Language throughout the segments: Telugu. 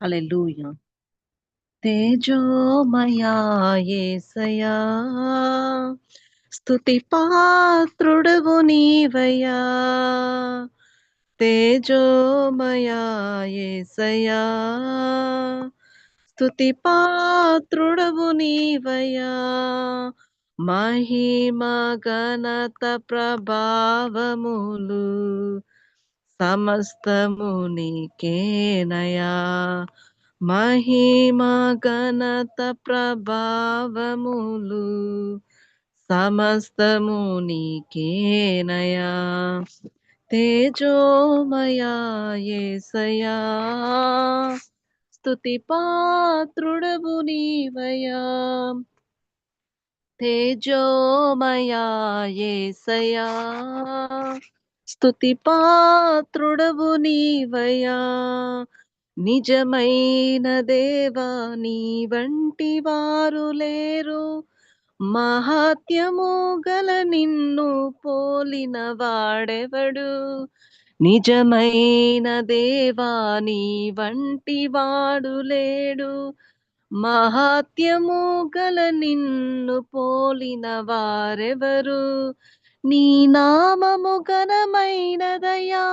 హల్లెలూయా తేజోమయా యేసయా స్తుతి పాత్రుడవు నీవయ్యా తేజోమయా యేసయా స్తుతి పాత్రుడవు నీవయ్యా మహిమ గణత ప్రభావములు సమస్తము నీకేనయా. మహిమా ఘనత ప్రభావములు సమస్తము నీకేనయా. తేజోమయా యేసయా స్తుతి పాత్రుడవు నీవయా. తేజోమయా యేసయా స్తుతి పాత్రుడవు నీవయా నిజమైన దేవా నీ వంటి వారు లేరు. మహాత్యము గల నిన్ను పోలిన వాడెవడు? నిజమైన దేవా నీ వంటి వాడు లేడు. మహాత్యము గల నిన్ను పోలిన వారెవరు? నీ నామము ఘనమైనదయా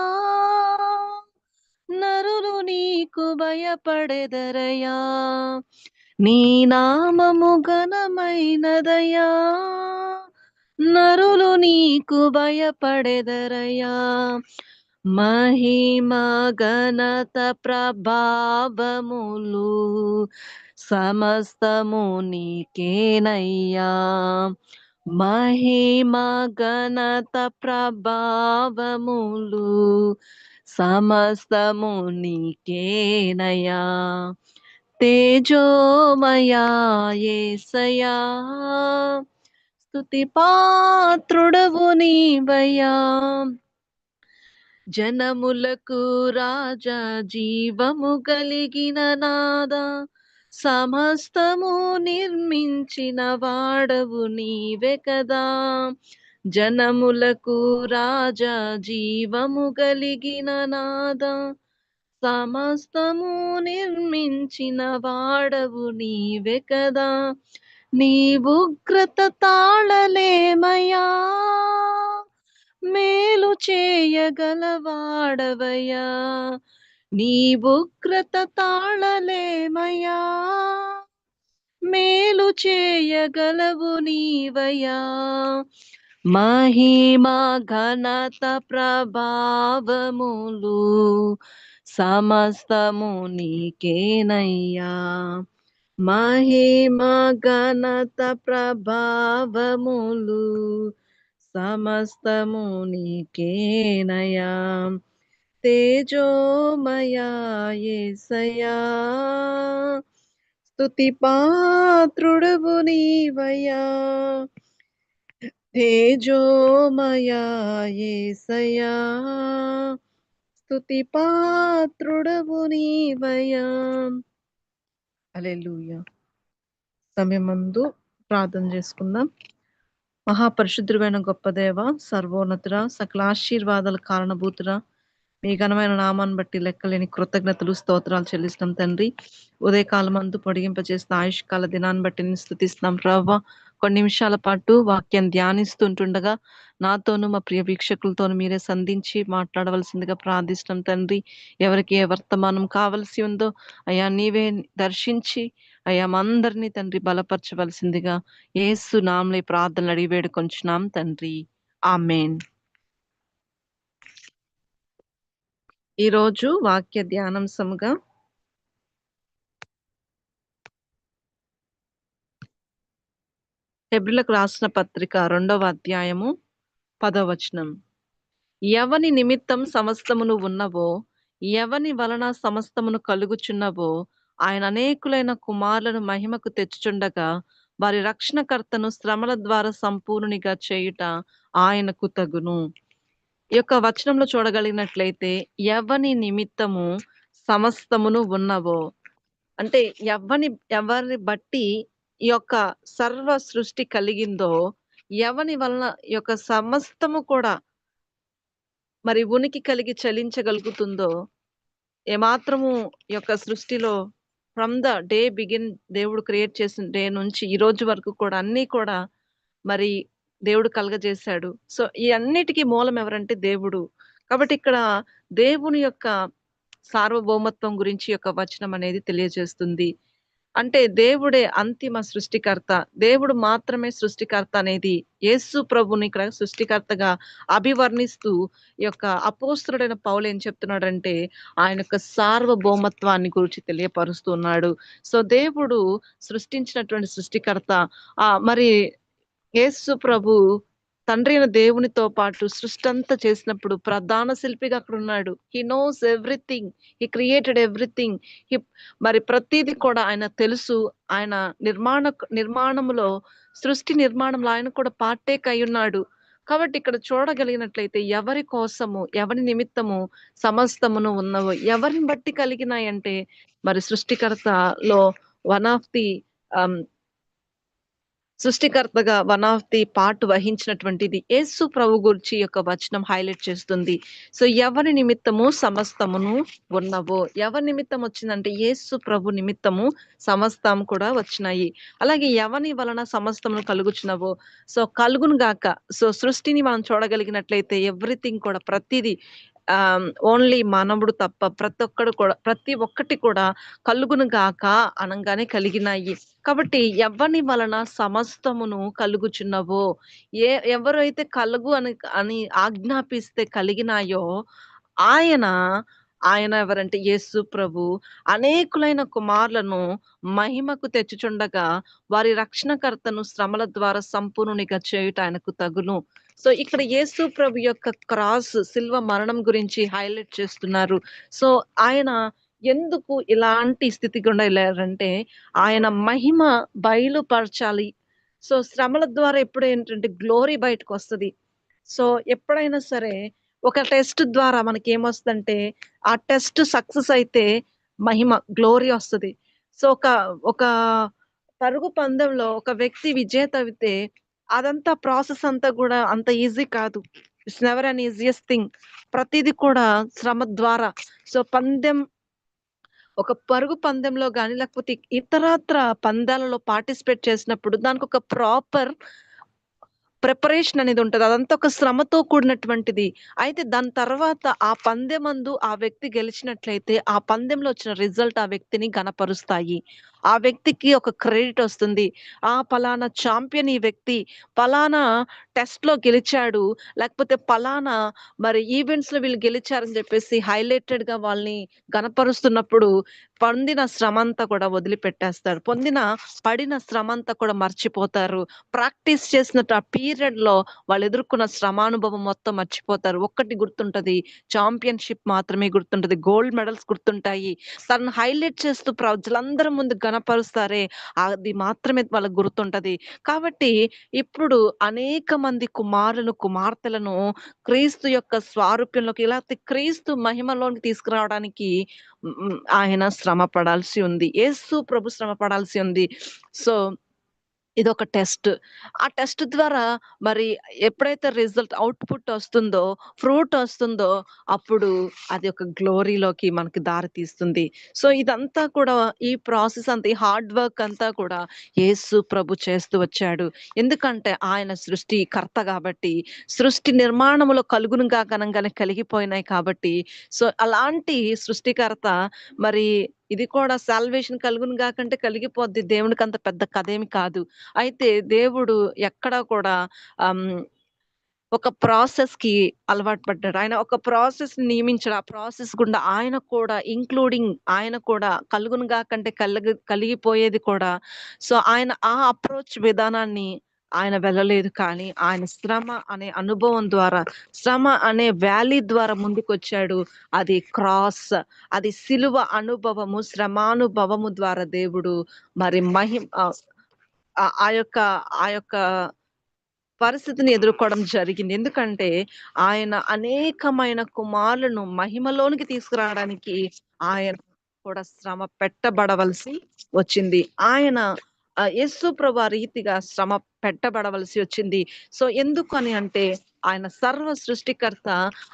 నరులు నీకు భయపడెదరయా నీ నామము ఘనమైనదయా నరులు నీకు భయపడెదరయా మహిమ ఘనత ప్రభావములు సమస్తము నీకేనయ్యా. మహిమా ఘనత ప్రభావములు సమస్తము నీకేనయా. తేజోమయా యేసయా స్తుతి పాత్రుడవు నీవయా. జనములకు రాజా జీవము కలిగిన నాదా. సమస్తము నిర్మించిన వాడవు నీవే కదా. జనములకు రాజా జీవము కలిగిన నాదా. సమస్తము నిర్మించిన వాడవు నీవే కదా. నీ ఉగ్రత తాళలేమయా మేలు చేయగలవాడవయ్యా నీవు ఉగ్రత తాళలేమయా మేలు చేయగలవు నీవయా మహిమా ఘనత ప్రభావములు సమస్తము నీకేనయ్యా. మహిమ ఘనత ప్రభావములు సమస్తము నీకేనయా తేజోమయా యేసయా స్తుతి పాత్రుడవు నీవయా తేజోమయా యేసయా స్తుతి పాత్రుడవు నీవయా హల్లెలూయా. సమయమందు ప్రార్థన చేసుకుందాం. మహాపరిశుద్ధుడైన గొప్ప దేవ సర్వోన్నతుడ సకల ఆశీర్వాదాల కారణభూతుడ మీ ఘనమైన నామాన్ని బట్టి లెక్కలేని కృతజ్ఞతలు స్తోత్రాలు చెల్లిస్తాం తండ్రి. ఉదయకాలం అందు పొడిగింపజేసిన ఆయుష్కాల దినాన్ని బట్టి నేను స్థుతిస్తున్నాం ప్రవ్వ. కొన్ని నిమిషాల పాటు వాక్యం ధ్యానిస్తుంటుండగా నాతోనూ మా ప్రియ వీక్షకులతోనూ మీరే సంధించి మాట్లాడవలసిందిగా ప్రార్థిస్తున్నాం తండ్రి. ఎవరికి ఏ వర్తమానం కావలసి ఉందో అయా నీవే దర్శించి అయ్యా అందరినీ తండ్రి బలపరచవలసిందిగా ఏసు నామలే ప్రార్థనలు అడిగి వేడుకొంచున్నాం తండ్రి. ఆమెన్. ఈరోజు వాక్య ధ్యానాంశముగా హెబ్రిలకు రాసిన పత్రిక రెండవ అధ్యాయము పదవచనం ఎవని నిమిత్తం సమస్తమును ఉన్నవో ఎవని వలన సమస్తమును కలుగుచున్నవో ఆయన అనేకులైన కుమారులను మహిమకు తెచ్చుచుండగా వారి రక్షణకర్తను శ్రమల ద్వారా సంపూర్ణునిగా చేయుట ఆయనకు తగును. యొక్క వచనంలో చూడగలిగినట్లయితే ఎవని నిమిత్తము సమస్తమును ఉన్నవో అంటే ఎవని ఎవరిని బట్టి ఈ యొక్క సర్వ సృష్టి కలిగిందో ఎవని వలన ఈ యొక్క సమస్తము కూడా మరి ఉనికి కలిగి చలించగలుగుతుందో ఏమాత్రము ఈ యొక్క సృష్టిలో ఫ్రమ్ ద డే బిగిన్ దేవుడు క్రియేట్ చేసిన డే నుంచి ఈ రోజు వరకు కూడా అన్ని కూడా మరి దేవుడు కలగజేశాడు. సో ఈ అన్నిటికీ మూలం ఎవరంటే దేవుడు. కాబట్టి ఇక్కడ దేవుని యొక్క సార్వభౌమత్వం గురించి యొక్క వచనం అనేది తెలియజేస్తుంది. అంటే దేవుడే అంతిమ సృష్టికర్త. దేవుడు మాత్రమే సృష్టికర్త అనేది యేసు ప్రభుని ఇక్కడ సృష్టికర్తగా అభివర్ణిస్తూ ఈ యొక్క అపోస్తుడైన పౌలు ఏం చెప్తున్నాడంటే ఆయన యొక్క సార్వభౌమత్వాన్ని గురించి తెలియపరుస్తున్నాడు. సో దేవుడు సృష్టించినటువంటి సృష్టికర్త. ఆ మరి యేసు ప్రభు తండ్రి అయిన దేవునితో పాటు సృష్టి అంతా చేసినప్పుడు ప్రధాన శిల్పిగా అక్కడ ఉన్నాడు. He knows everything he created everything he మరి ప్రతిది కూడా ఆయన తెలుసు. ఆయన నిర్మాణ నిర్మాణములో సృష్టి నిర్మాణంలో ఆయన కూడా పార్టేక్ అయి ఉన్నాడు. కాబట్టి ఇక్కడ చూడగలిగినట్లయితే ఎవరి కోసము ఎవరి నిమిత్తము సమస్తమును ఉన్నవో ఎవరిని బట్టి కలిగినాయంటే మరి సృష్టికర్తలో వన్ ఆఫ్ ది సృష్టికర్తగా వన్ ఆఫ్ ది పార్ట్ వహించినటువంటిది యేసు ప్రభు గురించి యొక్క వచనం హైలైట్ చేస్తుంది. సో ఎవరి నిమిత్తము సమస్తమును ఉన్నవో ఎవరి నిమిత్తం వచ్చిందంటే యేసు ప్రభు నిమిత్తము సమస్తం కూడా వచ్చినాయి. అలాగే ఎవరి వలన సమస్తమును కలుగుచున్నవో సో కలుగును గాక సో సృష్టిని మనం చూడగలిగినట్లయితే ఎవ్రీథింగ్ కూడా ప్రతిదీ ఓన్లీ మానవుడు తప్ప ప్రతి ఒక్కడు కూడా ప్రతి ఒక్కటి కూడా కలుగును గాక అనగానే కలిగినాయి. కాబట్టి ఎవరి వలన సమస్తమును కలుగుచున్నవో ఏ ఎవరైతే కలుగు అని అని ఆజ్ఞాపిస్తే కలిగినాయో ఆయన ఆయన ఎవరంటే యేసు ప్రభు అనేకులైన కుమారులను మహిమకు తెచ్చుచుండగా వారి రక్షణకర్తను శ్రమల ద్వారా సంపూర్ణునిగా చేయుట ఆయనకు తగులు సో ఇక్కడ యేసు ప్రభు యొక్క క్రాస్ సిల్వ మరణం గురించి హైలైట్ చేస్తున్నారు. సో ఆయన ఎందుకు ఇలాంటి స్థితి గుండా వెళ్ళారంటే ఆయన మహిమ బయలుపరచాలి. సో శ్రమల ద్వారా ఎప్పుడు ఏంటంటే గ్లోరీ బయటకు వస్తుంది. సో ఎప్పుడైనా సరే ఒక టెస్ట్ ద్వారా మనకి ఏమొస్తుందంటే ఆ టెస్ట్ సక్సెస్ అయితే మహిమ గ్లోరీ వస్తుంది. సో ఒక ఒక పరుగు పందెంలో ఒక వ్యక్తి విజేత అయితే అదంతా ప్రాసెస్ అంతా కూడా అంత ఈజీ కాదు. It's never an easiest thing. ప్రతిది కూడా శ్రమ ద్వారా. సో పందెం ఒక పరుగు పందెంలో కానీ లేకపోతే ఇతరత్ర పందాలలో పార్టిసిపేట్ చేసినప్పుడు దానికి ఒక ప్రాపర్ ప్రిపరేషన్ అనేది ఉంటుంది. అదంతా ఒక శ్రమతో కూడినటువంటిది. అయితే దాని తర్వాత ఆ పందెమందు ఆ వ్యక్తి గెలిచినట్లయితే ఆ పందెంలో వచ్చిన రిజల్ట్ ఆ వ్యక్తిని గనపరుస్తాయి ఆ వ్యక్తికి ఒక క్రెడిట్ వస్తుంది. ఆ పలానా ఛాంపియన్ ఈ వ్యక్తి పలానా టెస్ట్లో గెలిచాడు. లేకపోతే పలానా మరి ఈవెంట్స్లో వీళ్ళు గెలిచారని చెప్పేసి హైలైటెడ్గా వాళ్ళని గనపరుస్తున్నప్పుడు పొందిన శ్రమ అంతా కూడా వదిలిపెట్టేస్తారు. పొందిన పడిన శ్రమ అంతా కూడా మర్చిపోతారు. ప్రాక్టీస్ చేసిన ఆ పీరియడ్లో వాళ్ళు ఎదుర్కొన్న శ్రమానుభవం మొత్తం మర్చిపోతారు. ఒక్కటి గుర్తుంటది ఛాంపియన్షిప్ మాత్రమే గుర్తుంటది గోల్డ్ మెడల్స్ గుర్తుంటాయి. తనను హైలైట్ చేస్తూ ప్రజలందరి ముందు కనపరుస్తారే? అది మాత్రమే వాళ్ళకి గుర్తుంటది. కాబట్టి ఇప్పుడు అనేక మంది కుమారులను కుమార్తెలను క్రీస్తు యొక్క స్వారూప్యంలోకి ఇలా క్రీస్తు మహిమలోకి తీసుకురావడానికి ఆయన శ్రమ పడాల్సి ఉంది. యేసు ప్రభు శ్రమ పడాల్సి ఉంది. సో ఇది ఒక టెస్ట్. ఆ టెస్ట్ ద్వారా మరి ఎప్పుడైతే రిజల్ట్ అవుట్పుట్ వస్తుందో ఫ్రూట్ వస్తుందో అప్పుడు అది ఒక గ్లోరీలోకి మనకి దారి తీస్తుంది. సో ఇదంతా కూడా ఈ ప్రాసెస్ అంతా ఈ హార్డ్ వర్క్ అంతా కూడా యేసు ప్రభు చేస్తూ వచ్చాడు. ఎందుకంటే ఆయన సృష్టి కర్త కాబట్టి సృష్టి నిర్మాణంలో కలుగునుగా గనంగానే కలిగిపోయినాయి కాబట్టి సో అలాంటి సృష్టికర్త మరి ఇది కూడా సాల్వేషన్ కలుగును కాకంటే కలిగిపోద్ది. దేవునికి అంత పెద్ద కథేమి కాదు. అయితే దేవుడు ఎక్కడా కూడా ఒక ప్రాసెస్కి అలవాటు పడ్డాడు. ఆయన ఒక ప్రాసెస్ నియమించాడు. ఆ ప్రాసెస్ గుండా ఆయన కూడా ఇంక్లూడింగ్ ఆయన కూడా కలుగును కాకంటే కలిగి కలిగిపోయేది కూడా. సో ఆయన ఆ అప్రోచ్ విధానాన్ని ఆయన వెళ్ళలేదు కానీ ఆయన శ్రమ అనే అనుభవం ద్వారా శ్రమ అనే వ్యాలీ ద్వారా ముందుకొచ్చాడు. అది క్రాస్ అది సిలువ అనుభవము శ్రమానుభవము ద్వారా దేవుడు మరి మహిమ ఆ యొక్క ఆ యొక్క పరిస్థితిని ఎదుర్కోవడం జరిగింది. ఎందుకంటే ఆయన అనేకమైన కుమారులను మహిమలోనికి తీసుకురావడానికి ఆయన కూడా శ్రమ పెట్టబడవలసి వచ్చింది. ఆయన యేసు ప్రభు రీతిగా శ్రమ పెట్టబడవలసి వచ్చింది. సో ఎందుకు అని అంటే ఆయన సర్వ సృష్టికర్త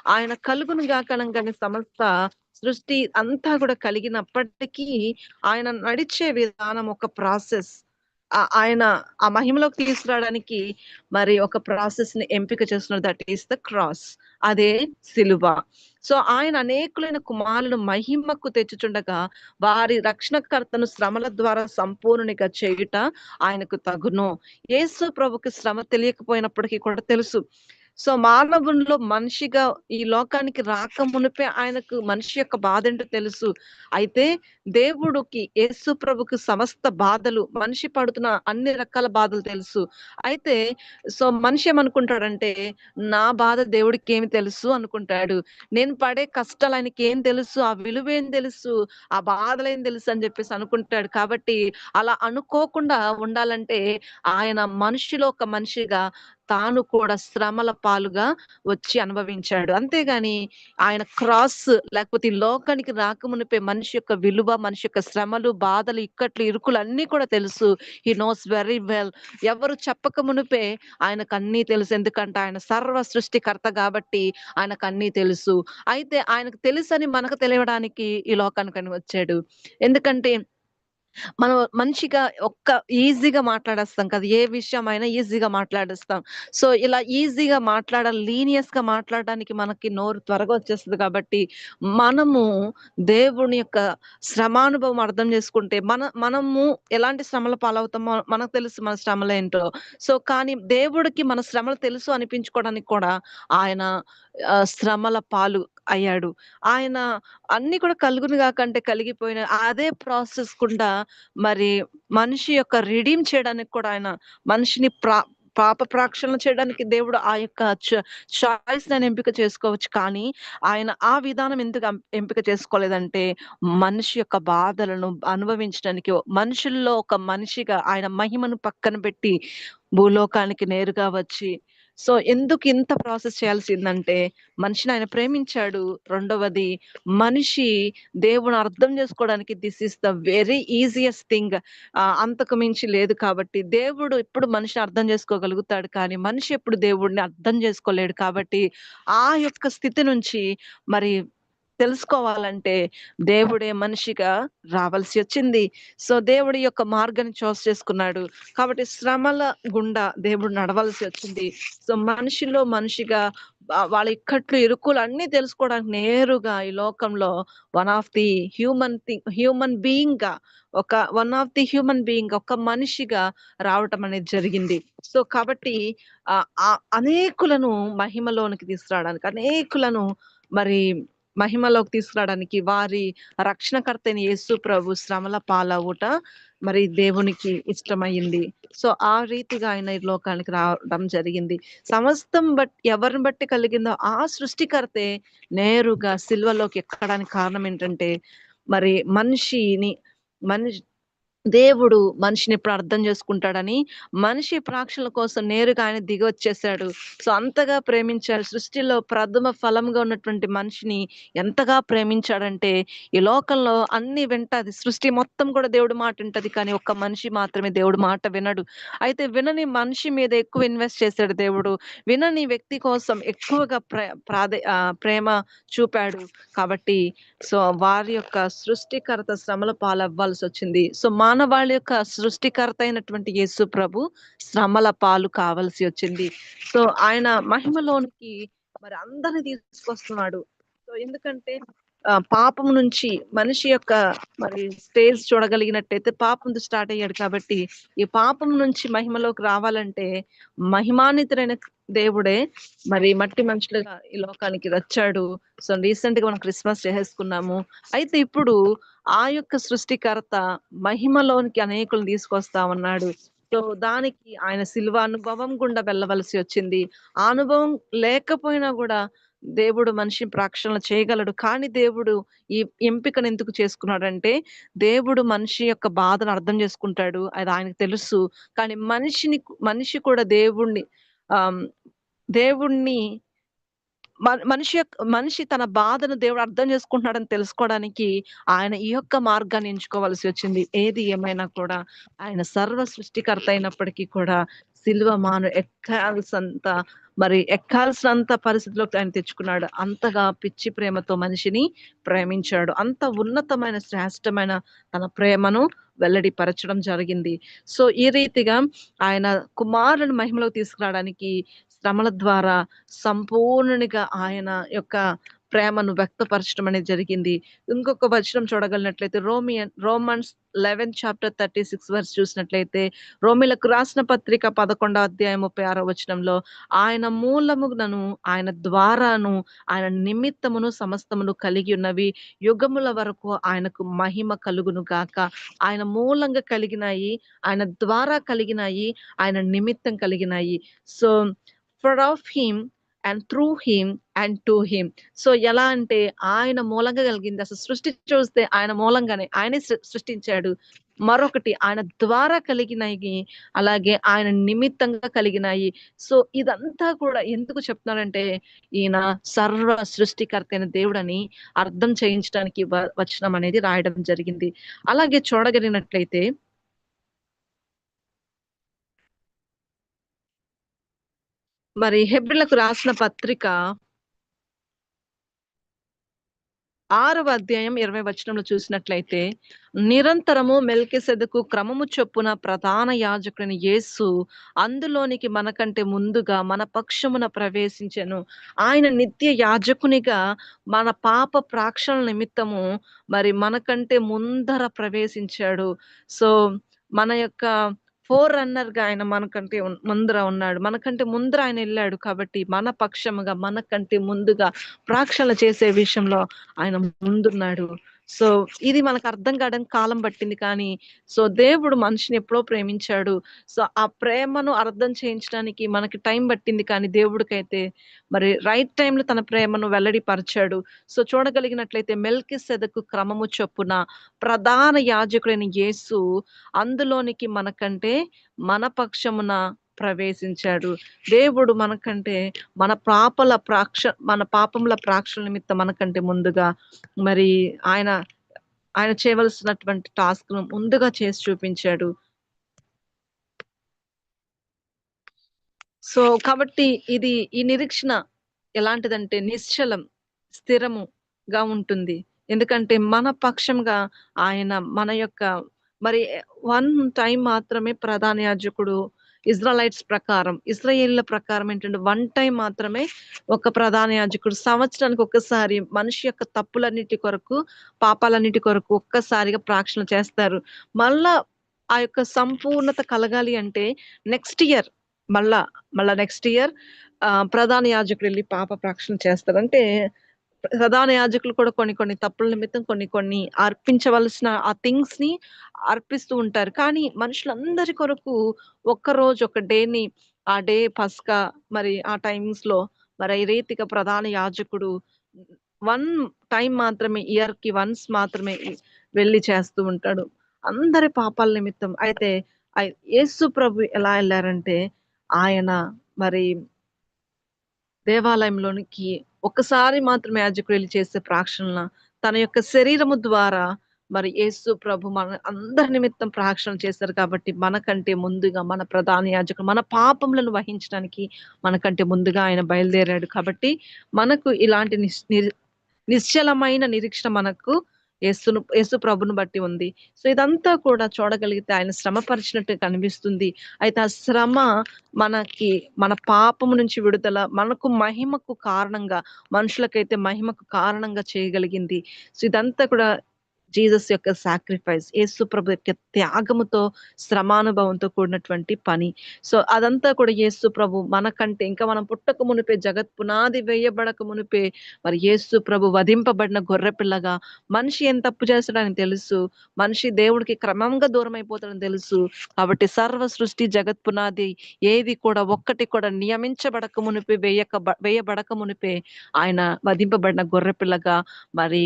ఆయన కలుగును గాకనంగానే సమస్త సృష్టి అంతా కూడా కలిగినప్పటికీ ఆయన నడిచే విధానం ఒక ప్రాసెస్. ఆయన ఆ మహిమలోకి తీసుకురావడానికి మరి ఒక ప్రాసెస్ని ఎంపిక చేస్తున్నారు దట్ ఈస్ ద క్రాస్. అదే సిలువ. సో ఆయన అనేకులైన కుమారులను మహిమకు తెచ్చుచుండగా వారి రక్షణకర్తను శ్రమల ద్వారా సంపూర్ణిగా చేయుట ఆయనకు తగును. యేసు ప్రభుకి శ్రమ తెలియకపోయినప్పటికీ కూడా తెలుసు. సో మానవునిలో మనిషిగా ఈ లోకానికి రాక మునిపే ఆయనకు మనిషి యొక్క బాధ ఏంటో తెలుసు. అయితే దేవుడికి యేసు ప్రభుకి సమస్త బాధలు మనిషి పడుతున్న అన్ని రకాల బాధలు తెలుసు. అయితే సో మనిషి ఏమనుకుంటాడంటే నా బాధ దేవుడికి ఏమి తెలుసు అనుకుంటాడు. నేను పడే కష్టాలు ఆయనకి ఏం తెలుసు ఆ విలువ ఏం తెలుసు ఆ బాధలు ఏం తెలుసు అని చెప్పేసి అనుకుంటాడు. కాబట్టి అలా అనుకోకుండా ఉండాలంటే ఆయన మనిషిలో ఒక మనిషిగా తాను కూడా శ్రమల పాలుగా వచ్చి అనుభవించాడు. అంతేగాని ఆయన క్రాస్ లేకపోతే లోకానికి రాకమునిపే మనిషి యొక్క విలువ మనిషి యొక్క శ్రమలు బాధలు ఇక్కట్లు ఇరుకులు అన్ని కూడా తెలుసు. హీ నోస్ వెరీ వెల్ ఎవరు చెప్పక మునిపే ఆయనకు అన్నీ తెలుసు. ఎందుకంటే ఆయన సర్వ సృష్టికర్త కాబట్టి ఆయనకు అన్నీ తెలుసు. అయితే ఆయనకు తెలుసని మనకు తెలియడానికి ఈ లోకానికి వచ్చాడు. ఎందుకంటే మనం మంచిగా ఒక్క ఈజీగా మాట్లాడేస్తాం కదా ఏ విషయం అయినా ఈజీగా మాట్లాడేస్తాం. సో ఇలా ఈజీగా మాట్లాడాలి లీనియస్గా మాట్లాడడానికి మనకి నోరు త్వరగా వచ్చేస్తుంది కాబట్టి మనము దేవుని యొక్క శ్రమానుభవం అర్థం చేసుకుంటే మన మనము ఎలాంటి శ్రమల పాలవుతామో మనకు తెలుసు మన శ్రమలు ఏంటో సో కానీ దేవుడికి మన శ్రమలు తెలుసు అనిపించుకోవడానికి కూడా ఆయన శ్రమల పాలు అయ్యాడు. ఆయన అన్ని కూడా కలుగును కాకంటే కలిగిపోయిన అదే ప్రాసెస్ గుండా మరి మనిషి యొక్క రిడీమ్ చేయడానికి కూడా ఆయన మనిషిని ప్రా పాప ప్రాక్షణ చేయడానికి దేవుడు ఆ యొక్క చాయిస్ నేను ఎంపిక చేసుకోవచ్చు. కానీ ఆయన ఆ విధానం ఎందుకు ఎంపిక చేసుకోలేదంటే మనిషి యొక్క బాధలను అనుభవించడానికి మనుషుల్లో ఒక మనిషిగా ఆయన మహిమను పక్కన పెట్టి భూలోకానికి నేరుగా వచ్చి సో ఎందుకు ఇంత ప్రాసెస్ చేయాల్సిందంటే మనిషిని ఆయన ప్రేమించాడు. రెండవది మనిషి దేవుని అర్థం చేసుకోవడానికి this is the very easiest thing అంతకు మించి లేదు కాబట్టి దేవుడు ఎప్పుడు మనిషిని అర్థం చేసుకోగలుగుతాడు కానీ మనిషి ఎప్పుడు దేవుడిని అర్థం చేసుకోలేడు కాబట్టి ఆ యొక్క స్థితి నుంచి మరి తెలుసుకోవాలంటే దేవుడే మనిషిగా రావాల్సి వచ్చింది. సో దేవుడి యొక్క మార్గాన్ని చూస్ చేసుకున్నాడు. కాబట్టి శ్రమల గుండా దేవుడు నడవలసి వచ్చింది. సో మనిషిలో మనిషిగా వాళ్ళ ఇక్కట్లు ఇరుకులు అన్ని తెలుసుకోవడానికి నేరుగా ఈ లోకంలో one of the human thing human బీయింగ్గా ఒక one of the human being ఒక మనిషిగా రావటం అనేది జరిగింది. సో కాబట్టి ఆ అనేకులను మహిమలోనికి తీసుకురావడానికి అనేకులను మరి మహిమలోకి తీసుకురావడానికి వారి రక్షణకర్త అయిన యేసు ప్రభు శ్రమల పాలవుట మరి దేవునికి ఇష్టమైంది సో ఆ రీతిగా ఆయన ఈ లోకానికి రావడం జరిగింది. సమస్తం బట్ ఎవరిని బట్టి కలిగిందో ఆ సృష్టికర్తే నేరుగా సిల్వలోకి ఎక్కడానికి కారణం ఏంటంటే మరి మనిషిని మనిషి దేవుడు మనిషిని ఇప్పుడు అర్థం చేసుకుంటాడని మనిషి ప్రాక్షల కోసం నేరుగా ఆయన దిగి వచ్చేసాడు సో అంతగా ప్రేమించాడు. సృష్టిలో ప్రథమ ఫలంగా ఉన్నటువంటి మనిషిని ఎంతగా ప్రేమించాడంటే ఈ లోకంలో అన్ని వింటది సృష్టి మొత్తం కూడా దేవుడు మాట వింటది కానీ ఒక్క మనిషి మాత్రమే దేవుడు మాట వినడు. అయితే వినని మనిషి మీద ఎక్కువ ఇన్వెస్ట్ చేశాడు దేవుడు. వినని వ్యక్తి కోసం ఎక్కువగా ప్రే ప్రేమ చూపాడు కాబట్టి సో వారి యొక్క సృష్టికర్త శ్రమల పాలవ్వాల్సి వచ్చింది. సో మా మానవాళి యొక్క సృష్టికర్త అయినటువంటి యేసు ప్రభు శ్రమల పాలు కావలసి వచ్చింది. సో ఆయన మహిమలోనికి మరి అందరిని తీసుకొస్తున్నాడు. సో ఎందుకంటే పాపం నుంచి మనిషి యొక్క మరి స్టేజ్ చూడగలిగినట్టయితే పాపం స్టార్ట్ అయ్యాడు కాబట్టి ఈ పాపం నుంచి మహిమలోకి రావాలంటే మహిమానితుడైన దేవుడే మరి మట్టి మనుషులుగా ఈ లోకానికి వచ్చాడు. సో రీసెంట్గా మనం క్రిస్మస్ చేసుకున్నాము అయితే ఇప్పుడు ఆ యొక్క సృష్టికర్త మహిమలోనికి అనేకులు తీసుకొస్తా ఉన్నాడు. సో దానికి ఆయన శిల్వ అనుభవం గుండా వెళ్ళవలసి వచ్చింది. ఆ అనుభవం లేకపోయినా కూడా దేవుడు మనిషి ప్రాక్షణ చేయగలడు. కానీ దేవుడు ఈ ఎంపికను ఎందుకు చేసుకున్నాడంటే దేవుడు మనిషి యొక్క బాధను అర్థం చేసుకుంటాడు. అది ఆయనకు తెలుసు. కానీ మనిషిని మనిషి కూడా దేవుణ్ణి దేవుణ్ణి మనిషి యొక్క మనిషి తన బాధను దేవుడు అర్థం చేసుకుంటున్నాడని తెలుసుకోవడానికి ఆయన ఈ యొక్క మార్గాన్ని ఎంచుకోవాల్సి వచ్చింది. ఏది ఏమైనా కూడా ఆయన సర్వ సృష్టికర్త అయినప్పటికీ కూడా సిల్వ మాను ఎక్కాల్సంత మరి ఎక్కాల్సినంత పరిస్థితిలోకి ఆయన తెచ్చుకున్నాడు. అంతగా పిచ్చి ప్రేమతో మనిషిని ప్రేమించాడు. అంత ఉన్నతమైన శ్రేష్టమైన తన ప్రేమను వెల్లడిపరచడం జరిగింది. సో ఈ రీతిగా ఆయన కుమారుని మహిమలోకి తీసుకురావడానికి శ్రమల ద్వారా సంపూర్ణునిగా ఆయన యొక్క ప్రేమను వ్యక్తపరచడం అనేది జరిగింది. ఇంకొక వచనం చూడగలిగినట్లయితే రోమియన్ Romans eleven chapter thirty six verse చూసినట్లయితే రోమిలకు రాసిన పత్రిక పదకొండో అధ్యాయం ముప్పై ఆరో వచనంలో ఆయన మూలమునను ఆయన ద్వారాను ఆయన నిమిత్తమును సమస్తమును కలిగి ఉన్నవి. యుగముల వరకు ఆయనకు మహిమ కలుగును గాక. ఆయన మూలంగా కలిగినాయి ఆయన ద్వారా కలిగినాయి ఆయన నిమిత్తం కలిగినాయి. So for of him and through him and to him so ఎలా అంటే ఆయన మూలంగా కలిగింది. అసలు సృష్టి చూస్తే ఆయన మూలంగానే ఆయనే సృష్టించాడు. మరొకటి ఆయన ద్వారా కలిగినాయి అలాగే ఆయన నిమిత్తంగా కలిగినాయి సో ఇదంతా కూడా ఎందుకు చెప్తున్నారంటే ఈయన సర్వ సృష్టికర్త అయిన దేవుడని అర్థం చేయించడానికి వచనం అనేది రాయడం జరిగింది. అలాగే చూడగలిగినట్లయితే మరి హెబ్రిలకు రాసిన పత్రిక ఆరవ అధ్యాయం ఇరవై వచనంలో చూసినట్లయితే నిరంతరము మెల్కెసెదకు క్రమము చొప్పున ప్రధాన యాజకుడిని యేసు అందులోనికి మనకంటే ముందుగా మన పక్షమున ప్రవేశించను. ఆయన నిత్య యాజకునిగా మన పాప ప్రాక్షణ నిమిత్తము మరి మనకంటే ముందర ప్రవేశించాడు. సో మన యొక్క ఫోర్ రన్నర్గా ఆయన మనకంటే ముందర ఉన్నాడు. మనకంటే ముందర ఆయన వెళ్ళాడు కాబట్టి మన పక్షముగా మనకంటే ముందుగా ప్రాక్షణ చేసే విషయంలో ఆయన ముందున్నాడు. సో ఇది మనకు అర్థం కావడానికి కాలం పట్టింది కానీ సో దేవుడు మనిషిని ఎప్పుడో ప్రేమించాడు. సో ఆ ప్రేమను అర్థం చేయించడానికి మనకి టైం పట్టింది కానీ దేవుడికైతే మరి రైట్ టైంలో తన ప్రేమను వెల్లడిపరిచాడు. సో చూడగలిగినట్లయితే మెల్కి సెదకు క్రమము చొప్పున ప్రధాన యాజకుడైన యేసు అందులోనికి మనకంటే మన పక్షమున ప్రవేశించాడు. దేవుడు మనకంటే మన పాపల ప్రాక్ష మన పాపముల ప్రాక్షల నిమిత్తం మనకంటే ముందుగా మరి ఆయన ఆయన చేయవలసినటువంటి టాస్క్ను ముందుగా చేసి చూపించాడు. సో కాబట్టి ఇది ఈ నిరీక్షణ ఎలాంటిదంటే నిశ్చలం స్థిరముగా ఉంటుంది. ఎందుకంటే మన పక్షంగా ఆయన మన యొక్క మరి వన్ టైం మాత్రమే ప్రధాన యాజకుడు ఇజ్రాలైట్స్ ప్రకారం ఇజ్రాయేళ్ళ ప్రకారం ఏంటంటే వన్ టైం మాత్రమే ఒక ప్రధాన యాజకుడు సంవత్సరానికి ఒక్కసారి మనిషి యొక్క తప్పులన్నిటి కొరకు పాపాలన్నిటి కొరకు ఒక్కసారిగా ప్రాక్షణ చేస్తారు. మళ్ళా ఆ యొక్క సంపూర్ణత కలగాలి అంటే నెక్స్ట్ ఇయర్ మళ్ళా మళ్ళా నెక్స్ట్ ఇయర్ ఆ ప్రధాన యాజకుడు వెళ్ళి పాప ప్రాక్షణ చేస్తారు. అంటే ప్రధాన యాజకులు కూడా కొన్ని కొన్ని తప్పుల నిమిత్తం కొన్ని కొన్ని అర్పించవలసిన ఆ థింగ్స్ని అర్పిస్తూ ఉంటారు. కానీ మనుషులందరి కొరకు ఒక్క రోజు ఒక డేని ఆ డే పస్కా మరి ఆ టైమ్స్లో మరి ఈ రీతిగా ప్రధాన యాజకుడు వన్ టైం మాత్రమే ఇయర్కి వన్స్ మాత్రమే వెళ్ళి చేస్తూ ఉంటాడు. అందరి పాపాల నిమిత్తం. అయితే యేసు ప్రభు ఎలా వెళ్ళారంటే ఆయన మరి దేవాలయంలోనికి ఒక్కసారి మాత్రమే యాజకుడు వెళ్ళి చేసే ప్రాక్షణ తన యొక్క శరీరము ద్వారా మరి యేసు ప్రభు మన అందరి నిమిత్తం ప్రాక్షణ చేశారు కాబట్టి మనకంటే ముందుగా మన ప్రధాన యాజకుడు మన పాపములను వహించడానికి మనకంటే ముందుగా ఆయన బయలుదేరాడు కాబట్టి మనకు ఇలాంటి నిర్- నిశ్చలమైన నిరీక్షణ మనకు యేసును యేసు ప్రభును బట్టి ఉంది. సో ఇదంతా కూడా చూడగలిగితే ఆయన శ్రమ పరిచినట్టు కనిపిస్తుంది. అయితే ఆ శ్రమ మనకి మన పాపము నుంచి విడుదల మనకు మహిమకు కారణంగా మనుషులకైతే మహిమకు కారణంగా చేయగలిగింది. సో ఇదంతా కూడా జీసస్ యొక్క సాక్రిఫైస్ యేసు ప్రభు యొక్క త్యాగముతో శ్రమానుభవంతో కూడినటువంటి పని. సో అదంతా కూడా యేసు ప్రభు మనకంటే ఇంకా మనం పుట్టక మునిపే జగత్ పునాది వేయబడక మునిపే మరి యేసు ప్రభు వధింపబడిన గొర్రె పిల్లగా మనిషి ఏం తప్పు చేస్తాడని తెలుసు మనిషి దేవుడికి క్రమంగా దూరం అయిపోతాడని తెలుసు. కాబట్టి సర్వ సృష్టి జగత్ పునాది ఏది కూడా ఒక్కటి కూడా నియమించబడక మునిపే వేయక వేయబడక మునిపే ఆయన వధింపబడిన గొర్రె పిల్లగా మరి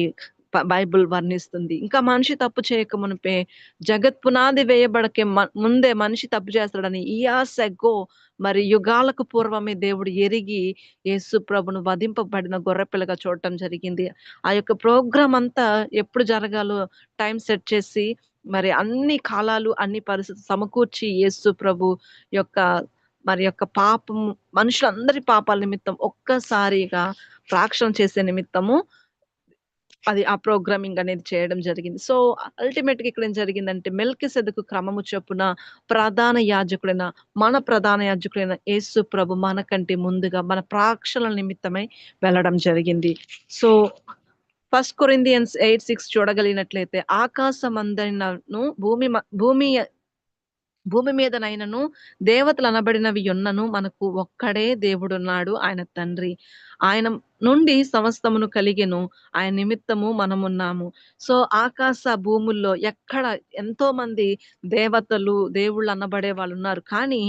బైబిల్ వర్ణిస్తుంది. ఇంకా మనిషి తప్పు చేయక మునిపే జగత్ పునాది వేయబడకే ముందే మనిషి తప్పు చేస్తాడని ఇయాస్ ఎగో మరి యుగాలకు పూర్వమే దేవుడు ఎరిగి యేసు ప్రభును వధింపబడిన గొర్రెపిల్లగా చూడటం జరిగింది. ఆ యొక్క ప్రోగ్రామ్ అంతా ఎప్పుడు జరగాలో టైం సెట్ చేసి మరి అన్ని కాలాలు అన్ని పరిస్థితులు సమకూర్చి యేసు ప్రభు యొక్క మరి యొక్క పాపము మనుషులందరి పాపాల నిమిత్తం ఒక్కసారిగా ప్రాక్షణ చేసే నిమిత్తము అది ఆ ప్రోగ్రామింగ్ అనేది చేయడం జరిగింది. సో అల్టిమేట్గా ఇక్కడ ఏం జరిగిందంటే మెల్కి సెదకు క్రమము చొప్పున ప్రధాన యాజకుడైన మన ప్రధాన యాజకుడైన యేసు ప్రభు మనకంటే ముందుగా మన ప్రాక్షల నిమిత్తమై వెళ్ళడం జరిగింది. So first Corinthians eight six చూడగలిగినట్లయితే ఆకాశం అందరినను భూమి భూమి భూమి మీదనైనను దేవతలు అనబడినవి ఉన్నను మనకు ఒక్కడే దేవుడున్నాడు ఆయన తండ్రి. ఆయన నుండి సమస్తమును కలిగెను. ఆయన నిమిత్తము మనమున్నాము. సో ఆకాశ భూముల్లో ఎక్కడ ఎంతో మంది దేవతలు దేవుళ్ళు అనబడే వాళ్ళు ఉన్నారు కానీ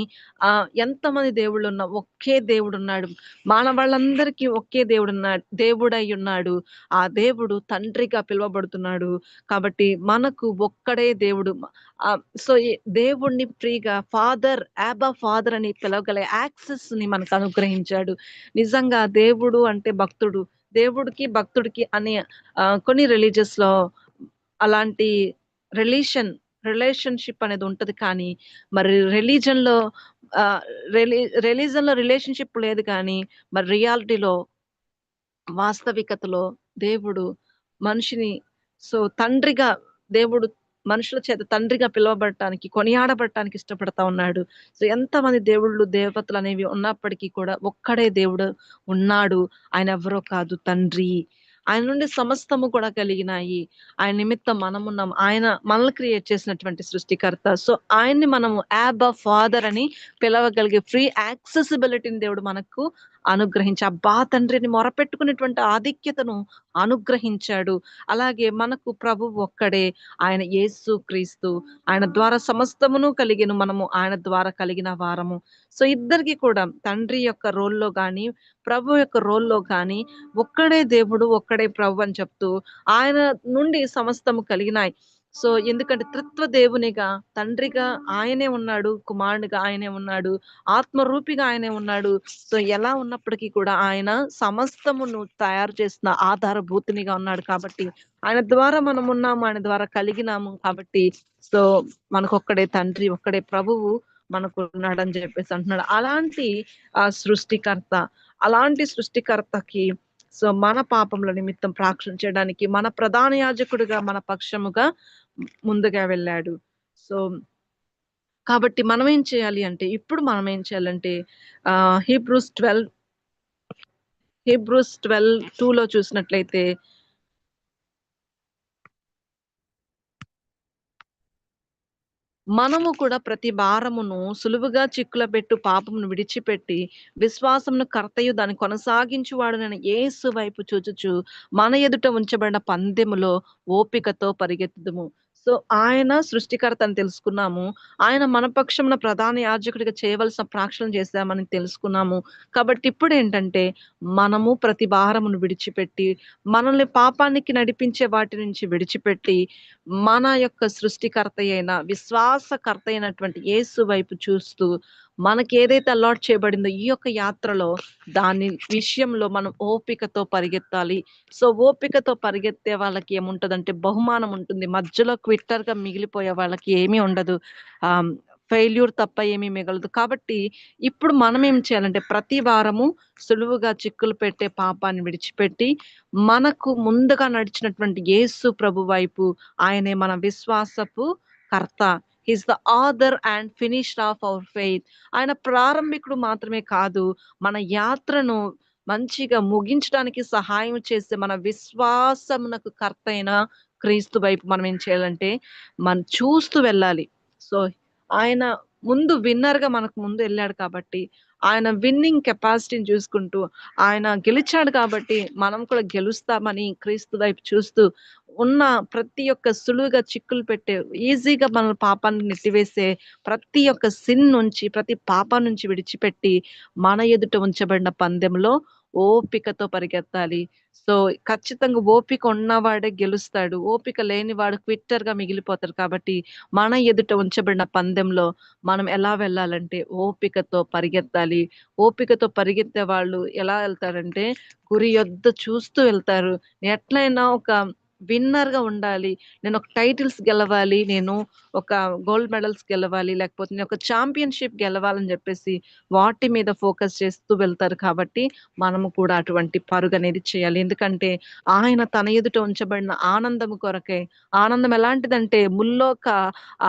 ఆ ఎంతమంది దేవుళ్ళు ఉన్నా ఒకే దేవుడు ఉన్నాడు మానవాళ్ళందరికీ ఒకే దేవుడు ఉన్నాడు దేవుడై ఉన్నాడు ఆ దేవుడు తండ్రిగా పిలువబడుతున్నాడు. కాబట్టి మనకు ఒక్కడే దేవుడు. ఆ సో దేవుణ్ణి ఫ్రీగా ఫాదర్ యాబా ఫాదర్ అని పిలవగల యాక్సెస్ని మనకు అనుగ్రహించాడు. నిజంగా దేవుడు అంటే భక్తుడు దేవుడికి భక్తుడికి అనే కొన్ని రిలీజియస్లో అలాంటి రిలేషన్ రిలేషన్షిప్ అనేది ఉంటది కానీ మరి రిలీజన్లో రిలీజన్లో రిలేషన్షిప్ లేదు కానీ మరి రియాలిటీలో వాస్తవికతలో దేవుడు మనిషిని సో తండ్రిగా దేవుడు మనుషుల చేత తండ్రిగా పిలువబడటానికి కొనియాడబడటానికి ఇష్టపడతా ఉన్నాడు. సో ఎంతమంది దేవుళ్ళు దేవతలు అనేవి ఉన్నప్పటికీ కూడా ఒక్కడే దేవుడు ఉన్నాడు. ఆయన ఎవరో కాదు తండ్రి. ఆయన నుండి సమస్తము కూడా కలిగినాయి. ఆయన నిమిత్తం మనమున్నాం. ఆయన మనల్ని క్రియేట్ చేసినటువంటి సృష్టికర్త. సో ఆయన్ని మనము యాబ్ ఫాదర్ అని పిలవగలిగే ఫ్రీ యాక్సెసిబిలిటీని దేవుడు మనకు అనుగ్రహించి అబ్బా! తండ్రిని మొరపెట్టుకునేటువంటి ఆధిక్యతను అనుగ్రహించాడు. అలాగే మనకు ప్రభు ఒక్కడే ఆయన యేసు క్రీస్తు. ఆయన ద్వారా సమస్తమును కలిగిన మనము ఆయన ద్వారా కలిగిన వారము. సో ఇద్దరికి కూడా తండ్రి యొక్క రోల్లో కానీ ప్రభు యొక్క రోల్లో కానీ ఒక్కడే దేవుడు ఒక్కడే ప్రభు అని చెప్తూ ఆయన నుండి సమస్తము కలిగినాయి. సో ఎందుకంటే త్రిత్వ దేవునిగా తండ్రిగా ఆయనే ఉన్నాడు కుమారునిగా ఆయనే ఉన్నాడు ఆత్మరూపిగా ఆయనే ఉన్నాడు. సో ఎలా ఉన్నప్పటికీ కూడా ఆయన సమస్తమును తయారు చేసిన ఆధారభూతినిగా ఉన్నాడు కాబట్టి ఆయన ద్వారా మనం ఉన్నాము ఆయన ద్వారా కలిగినాము కాబట్టి సో మనకు ఒక్కడే తండ్రి ఒక్కడే ప్రభువు మనకు ఉన్నాడని చెప్పేసి అంటున్నాడు. అలాంటి ఆ సృష్టికర్త అలాంటి సృష్టికర్తకి సో మన పాపముల నిమిత్తం ప్రాక్షణ చేయడానికి మన ప్రధాన యాజకుడిగా మన పక్షముగా ముందుగా వెళ్ళాడు. సో కాబట్టి మనం ఏం చేయాలి అంటే ఇప్పుడు మనం ఏం చేయాలంటే ఆ Hebrews twelve Hebrews twelve two లో చూసినట్లయితే మనము కూడా ప్రతి భారమును సులువుగా చిక్కుల పెట్టు పాపమును విడిచిపెట్టి విశ్వాసమును కర్తయు దాన్ని కొనసాగించువాడు నేను ఏసు వైపు చూచుచు మన ఎదుట ఉంచబడిన పందెములో ఓపికతో పరిగెత్తుదము. సో ఆయన సృష్టికర్త అని తెలుసుకున్నాము. ఆయన మన పక్షమున ప్రధాన యాజకుడిగా చేయవలసిన ప్రాక్షణ చేశామని తెలుసుకున్నాము. కాబట్టి ఇప్పుడు ఏంటంటే మనము ప్రతి భారమును విడిచిపెట్టి మనల్ని పాపానికి నడిపించే వాటి నుంచి విడిచిపెట్టి మన యొక్క సృష్టికర్త అయిన విశ్వాసకర్త అయినటువంటి యేసు వైపు చూస్తూ మనకి ఏదైతే అలాట్ చేయబడిందో ఈ యొక్క యాత్రలో దాని విషయంలో మనం ఓపికతో పరిగెత్తాలి. సో ఓపికతో పరిగెత్తే వాళ్ళకి ఏముంటదంటే బహుమానం ఉంటుంది. మధ్యలో క్విట్టర్గా మిగిలిపోయే వాళ్ళకి ఏమీ ఉండదు. ఆ ఫెయిల్యూర్ తప్ప ఏమీ మిగలదు. కాబట్టి ఇప్పుడు మనం ఏం చేయాలంటే ప్రతి వారము సులువుగా చిక్కులు పెట్టే పాపాన్ని విడిచిపెట్టి మనకు ముందుగా నడిచినటువంటి యేసు ప్రభు వైపు ఆయనే మన విశ్వాసపు కర్త. He's the author and finished of our faith ఆయన ప్రారంభికుడు మాత్రమే కాదు మన యాత్రను మంచిగా ముగించడానికి సహాయం చేసే మన విశ్వాసమునకు కర్త అయిన క్రీస్తు వైపు మనం ఏం చేయాలంటే మనం చూస్తూ వెళ్ళాలి. సో ఆయన ముందు విన్నర్గా మనకు ముందు వెళ్ళాడు కాబట్టి ఆయన విన్నింగ్ కెపాసిటీని చూసుకుంటూ ఆయన గెలిచాడు కాబట్టి మనం కూడా గెలుస్తామని క్రీస్తు వైపు చూస్తూ ఉన్న ప్రతి ఒక్క సులువుగా చిక్కులు పెట్టే ఈజీగా మన పాపాన్ని నెట్టివేసే ప్రతి ఒక్క సిన్ నుంచి ప్రతి పాపం నుంచి విడిచిపెట్టి మన ఎదుట ఉంచబడిన పందెంలో ఓపికతో పరిగెత్తాలి. సో ఖచ్చితంగా ఓపిక ఉన్నవాడే గెలుస్తాడు. ఓపిక లేనివాడు క్విట్టర్గా మిగిలిపోతాడు కాబట్టి మన ఎదుట ఉంచబడిన పందెంలో మనం ఎలా వెళ్ళాలంటే ఓపికతో పరిగెత్తాలి. ఓపికతో పరిగెత్తే వాళ్ళు ఎలా వెళ్తారంటే గురి యొద్ద చూస్తూ వెళ్తారు. ఎట్లయినా ఒక విన్నర్‌గా ఉండాలి. నేను ఒక టైటిల్స్ గెలవాలి. నేను ఒక గోల్డ్ మెడల్స్ గెలవాలి. లేకపోతే నేను ఒక ఛాంపియన్‌షిప్ గెలవాలని చెప్పేసి వాటి మీద ఫోకస్ చేస్తూ వెళ్తారు కాబట్టి, మనము కూడా అటువంటి పరుగు అనేది చేయాలి. ఎందుకంటే, ఆయన తన ఎదుట ఉంచబడిన ఆనందము కొరకే ఆనందం ఎలాంటిదంటే ముల్లోక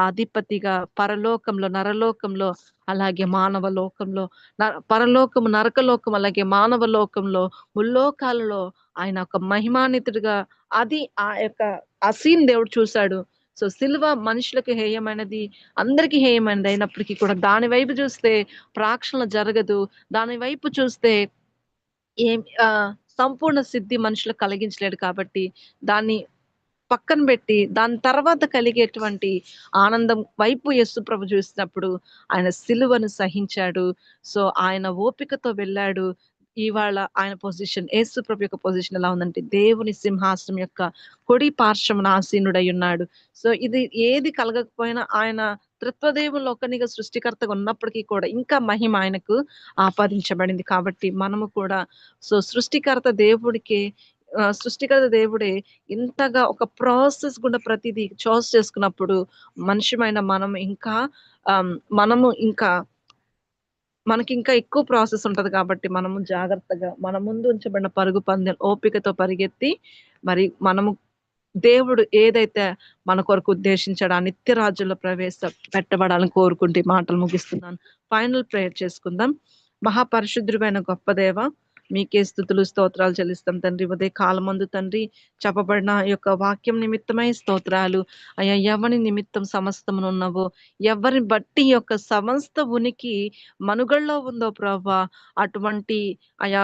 అధిపతిగా పరలోకంలో, నరలోకంలో అలాగే మానవ లోకంలో న పరలోకము, నరకలోకం అలాగే మానవ లోకంలో, ముల్లోకాలలో ఆయన ఒక మహిమాన్వితుడిగా అది ఆ యొక్క ఆ సీన్ దేవుడు చూశాడు సో, సిల్వ మనుషులకు హేయమైనది, అందరికి హేయమైనది అయినప్పటికీ కూడా దాని వైపు చూస్తే ప్రాక్షణ జరగదు. దాని వైపు చూస్తే ఏం సంపూర్ణ సిద్ధి మనుషులకు కలిగించలేడు కాబట్టి, దాన్ని పక్కన పెట్టి దాని తర్వాత కలిగేటువంటి ఆనందం వైపు యేసుప్రభు చూసినప్పుడు, ఆయన సిలువను సహించాడు. సో, ఆయన ఓపికతో వెళ్ళాడు. ఇవాళ ఆయన పొజిషన్ యేసుప్రభు యొక్క పొజిషన్ ఎలా ఉందంటే, దేవుని సింహాసనం యొక్క కొడి పార్శ్వమున ఆసీనుడై ఉన్నాడు. సో, ఇది ఏది కలగకపోయినా ఆయన త్రిత్వదేవుల్లో ఒకనిగా సృష్టికర్తగా ఉన్నప్పటికీ కూడా, ఇంకా మహిమ ఆయనకు ఆపాదించబడింది. కాబట్టి మనము కూడా సో, సృష్టికర్త దేవుడికి సృష్టికర్త దేవుడే ఇంతగా ఒక ప్రాసెస్ గుండా ప్రతిదీ చాయిస్ చేసుకున్నప్పుడు, మనిషిమైన మనం ఇంకా మనము ఇంకా మనకి ఇంకా ఎక్కువ ప్రాసెస్ ఉంటది కాబట్టి, మనము జాగ్రత్తగా మన ముందు ఉంచబడిన పరుగు పందెం ఓపికతో పరిగెత్తి, మరి మనము దేవుడు ఏదైతే మన కొరకు ఉద్దేశించాడో ఆ నిత్య రాజ్యంలో ప్రవేశ పెట్టబడాలని కోరుకుంటూ మాటలు ముగిస్తున్నాను. ఫైనల్ ప్రేయర్ చేసుకుందాం. మహాపరిశుద్ధుడైన గొప్ప దేవ, మీకే స్థుతులు స్తోత్రాలు చెల్లిస్తాం తండ్రి. ఉదయ కాలమందు తండ్రి చెప్పబడిన యొక్క వాక్యం నిమిత్తమై స్తోత్రాలు. అయ్యా ఎవరి నిమిత్తం సమస్తమునున్నవో, ఎవరిని బట్టి యొక్క సమస్త ఉనికి మనుగడలో ఉందో ప్రభా, అటువంటి అయా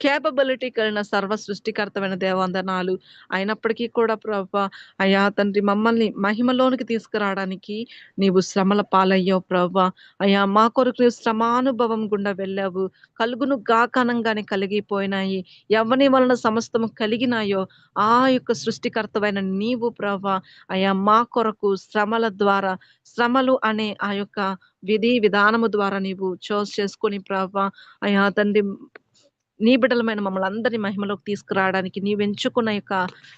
కేపబిలిటీ కలిగిన సర్వ సృష్టికర్తమైన దేవందనాలు. అయినప్పటికీ కూడా ప్రభా, అయ్యా తండ్రి మమ్మల్ని మహిమలోనికి తీసుకురావడానికి నీవు శ్రమల పాలయ్యావు ప్రభా. అయ్యా మా కొరకు నీవు శ్రమానుభవం గుండా వెళ్ళావు. కలుగును గాకనంగానే కలిగిపోయినాయి. ఎవని వలన సమస్తము కలిగినాయో, ఆ యొక్క సృష్టికర్తవైన నీవు ప్రభా, అయ్యా మా కొరకు శ్రమల ద్వారా, శ్రమలు అనే ఆ యొక్క విధి విధానము ద్వారా నీవు చూస్ చేసుకొని ప్రభా, అయ్యా తండ్రి నీ బిడ్డలమైన మమ్మల్ని అందరిని మహిమలోకి తీసుకురావడానికి నీవెంచుకున్న యొక్క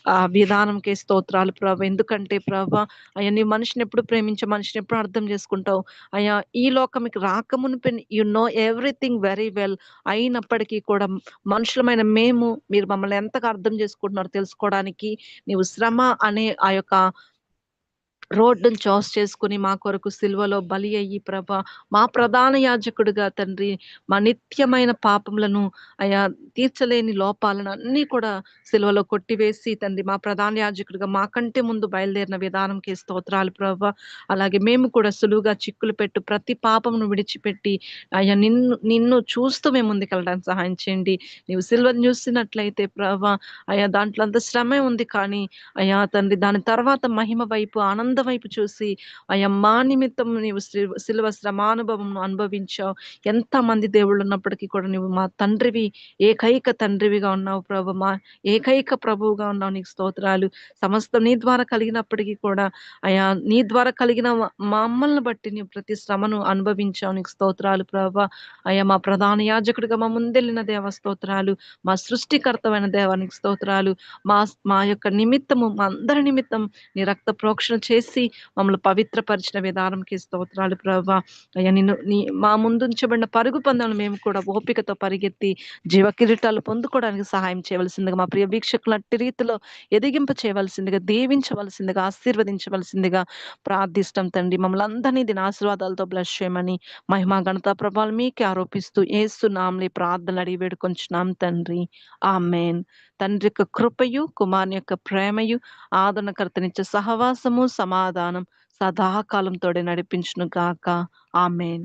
ఆహ్, విధానంకే స్తోత్రాలు ప్రభ ఎందుకంటే ప్రభా, అయ్యా నీ మనిషిని ఎప్పుడు ప్రేమించే మనిషిని ఎప్పుడు అర్థం చేసుకుంటావు. అయ్యా ఈ లోకంకి రాకమునుపే you know everything very well. అయినప్పటికీ కూడా మనుషులమైన మేము, మీరు మమ్మల్ని ఎంతగా అర్థం చేసుకుంటున్నారో తెలుసుకోవడానికి నీవు శ్రమ అనే ఆ యొక్క రోడ్డుని చాస్ చేసుకొని మా కొరకు సిల్వలో బలి అయ్యి ప్రభ మా ప్రధాన యాజకుడుగా తండ్రి, మా నిత్యమైన పాపములను అయా తీర్చలేని లోపాలను అన్నీ కూడా సిలువలో కొట్టివేసి తండ్రి, మా ప్రధాన యాజకుడిగా మాకంటే ముందు బయలుదేరిన విధానంకి స్తోత్రాలు ప్రభా. అలాగే మేము కూడా సులువుగా చిక్కులు పెట్టు ప్రతి పాపమును విడిచిపెట్టి, అయ్యా నిన్ను నిన్ను చూస్తూ మేము ముందుకెళ్ళడానికి సహాయం చేయండి. నీవు సిల్వర్ చూసినట్లయితే ప్రభా, అయ్యా దాంట్లో అంత శ్రమే ఉంది కానీ, అయ్యా తండ్రి దాని తర్వాత మహిమ వైపు, ఆనంద వైపు చూసి, అయ్యమ్మా మా నిమిత్తం నీవు సి సిలువ శ్రమానుభవంను అనుభవించావు. ఎంతమంది దేవుళ్ళున్నప్పటికీ కూడా నువ్వు మా తండ్రివి, ఏకైక తండ్రివిగా ఉన్నావు ప్రభు. మా ఏకైక ప్రభువుగా ఉన్నావు. నీకు స్తోత్రాలు. సమస్తం నీ ద్వారా కలిగినప్పటికీ కూడా, అయ్యా నీ ద్వారా కలిగిన మమ్మల్ని బట్టి నీవు ప్రతి శ్రమను అనుభవించావు. నీకు స్తోత్రాలు ప్రభా. అయ్యా మా ప్రధాన యాజకుడిగా మా ముందెళ్ళిన దేవ స్తోత్రాలు. మా సృష్టికర్తమైన దేవానికి స్తోత్రాలు. మా మా యొక్క నిమిత్తము, మా అందరి నిమిత్తం నీ రక్త ప్రోక్షణ చేసి, మమ్మల్ని పవిత్రపరిచిన విధానంకి స్తోత్రాలు ప్రభా. అయ్యా నిన్ను నీ మా ముందుంచబడిన పరుగు పందెంలో మేము కూడా ఓపికతో పరిగెత్తి, జీవ కిరీటాలు పొందుకోవడానికి సహాయం చేయవలసిందిగా, మా ప్రియ వీక్షకులు అట్టి రీతిలో ఎదిగింప చేయవలసిందిగా, దీవించవలసిందిగా, ఆశీర్వదించవలసిందిగా ప్రార్థిష్టం తండ్రి. మమ్మల్ని అందరినీ దీని ఆశీర్వాదాలతో బ్లెస్ చేయమని, మహిమ, గణతా ప్రభావాలు మీకే ఆరోపిస్తూ యేసు ప్రార్థనలు అడిగి వేడుకొంచున్నాం తండ్రి. ఆమేన్. తండ్రి యొక్క కృపయు, కుమారుని యొక్క ప్రేమయు, ఆదరణకర్తనిచ్చే సహవాసము, సమాధానం సదాకాలం తోడే నడిపించును గాక. ఆమెన్